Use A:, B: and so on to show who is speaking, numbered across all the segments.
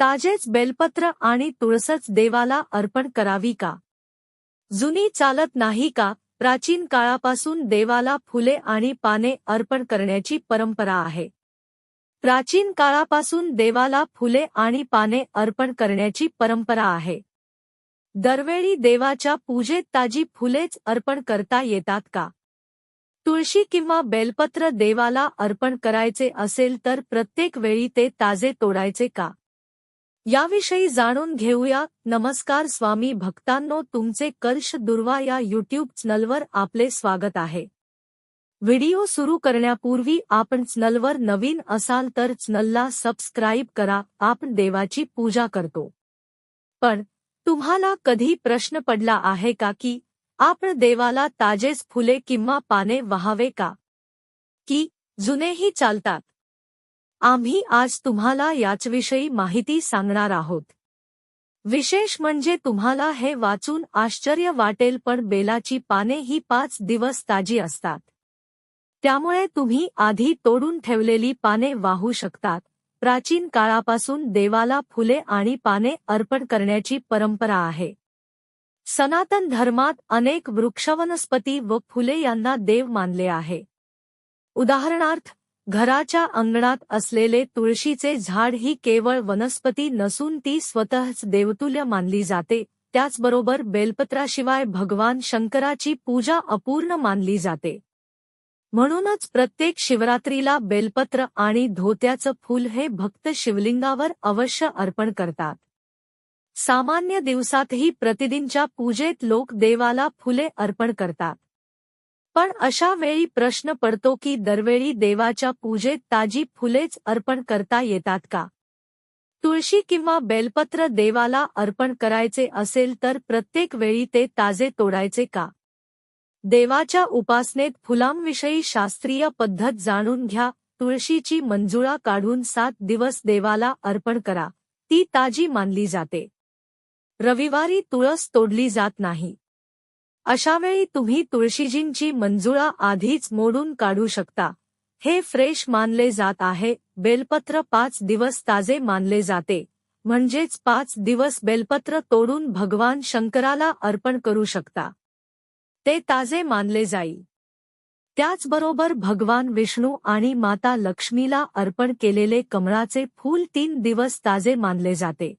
A: ताजेच बेलपत्र आणि तुळसच देवाला अर्पण करावी का? जुनी चालत नाही का? प्राचीन काळापासून देवाला फुले आणि पाने अर्पण करण्याची परंपरा आहे. प्राचीन काळापासून देवाला फुले आणि पाने अर्पण करण्याची परंपरा आहे. दरवेळी देवाच्या पूजेत ताजी फुलेच अर्पण करता येतात का? तुळशी किंवा बेलपत्र देवाला अर्पण करायचे असेल तर प्रत्येक वेळी ते ताजे तोडायचे का? याविषयी जाणून घेऊया. नमस्कार स्वामी भक्तांनो तुमचे कर्ष दुर्वा या युट्यूब चॅनलवर आपले स्वागत आहे. व्हिडिओ सुरू करण्यापूर्वी आपण चॅनलवर नवीन असाल तर चॅनलला सबस्क्राईब करा. आपण देवाची पूजा करतो. पण तुम्हाला कधी प्रश्न पडला आहे का की आपण देवाला ताजेच फुले किंवा पाने वाहावे का? की जुनेही चालतात? आम्ही आज तुम्हाला याचविषयी माहिती सांगणार आहोत. विशेष म्हणजे तुम्हाला हे वाचून आश्चर्य वाटेल पण बेलाची पाने ही पाच दिवस ताजी असतात. त्यामुळे तुम्ही आधी तोडून ठेवलेली पाने वाहू शकतात. प्राचीन काळापासून देवाला फुले आणि पाने अर्पण करण्याची परंपरा आहे. सनातन धर्मात अनेक वृक्षवनस्पती व फुले यांना देव मानले आहे. उदाहरणार्थ घराच्या अंगणात असलेले तुळशीचे झाड ही केवळ वनस्पती नसून ती स्वतःच देवतुल्य मानली जाते. त्याचबरोबर बेलपत्राशिवाय भगवान शंकराची पूजा अपूर्ण मानली जाते. म्हणूनच प्रत्येक शिवरात्रीला बेलपत्र आणि धोत्याचं फूल हे भक्त शिवलिंगावर अवश्य अर्पण करतात. सामान्य दिवसातही प्रतिदिनच्या पूजेत लोक देवाला फुले अर्पण करतात. पण अशा वेळी प्रश्न पडतो की दरवेळी देवाच्या पूजेत ताजी फुलेच अर्पण करता येतात का? तुळशी किंवा बेलपत्र देवाला अर्पण करायचे असेल तर प्रत्येक वेळी ते ताजे तोडायचे का? देवाच्या उपासनेत फुलांविषयी शास्त्रीय पद्धत जाणून घ्या. तुळशीची मंजुळा काढून सात दिवस देवाला अर्पण करा. ती ताजी मानली जाते. रविवारी तुळस तोडली जात नाही. अशावेळी तुम्ही तुळशीजींची मंजुळा आधीच मोडून काढू शकता. हे फ्रेश मानले जात आहे. बेलपत्र पाच दिवस ताजे मानले जाते. म्हणजेच पाच दिवस बेलपत्र तोडून भगवान शंकराला अर्पण करू शकता. ते ताजे मानले जाईल. त्याचबरोबर भगवान विष्णू आणि माता लक्ष्मीला अर्पण केलेले कमळाचे फूल तीन दिवस ताजे मानले जाते.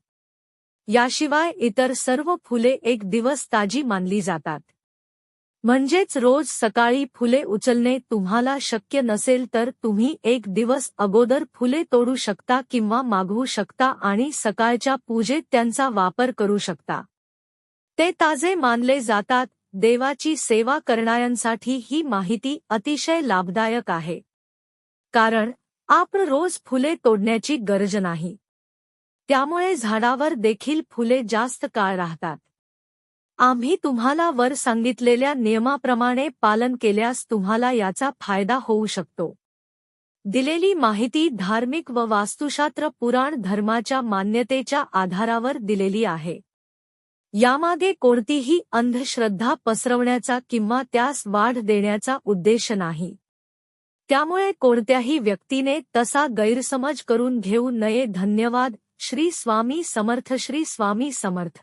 A: याशिवाय इतर सर्व फुले एक दिवस ताजी मानली जातात. म्हणजेच रोज सकाळी फुले उचलणे तुम्हाला शक्य नसेल तर तुम्ही एक दिवस अगोदर फुले तोडू शकता किंवा मागवू शकता आणि सकाळच्या पूजेत त्यांचा वापर करू शकता. ते ताजे मानले जातात. देवाची सेवा करणाऱ्यांसाठी ही माहिती अतिशय लाभदायक आहे. कारण आपण रोज फुले तोडण्याची गरज नाही. त्यामुळे झाडावर देखील फुले जास्त काळ राहतात. आम्ही तुम्हाला वर सांगितलेल्या नियमाप्रमाणे पालन केल्यास तुम्हाला याचा फायदा होऊ शकतो. दिलेली माहिती धार्मिक व वास्तुशास्त्र पुराण धर्माच्या मान्यतेच्या आधारावर दिलेली आहे. यामागे कोणतीही अंधश्रद्धा पसरवण्याचा किंवा त्यास वाढ देण्याचा उद्देश नाही. त्यामुळे कोणत्याही व्यक्तीने तसा गैरसमज करून घेऊ नये. धन्यवाद. श्री स्वामी समर्थ. श्री स्वामी समर्थ.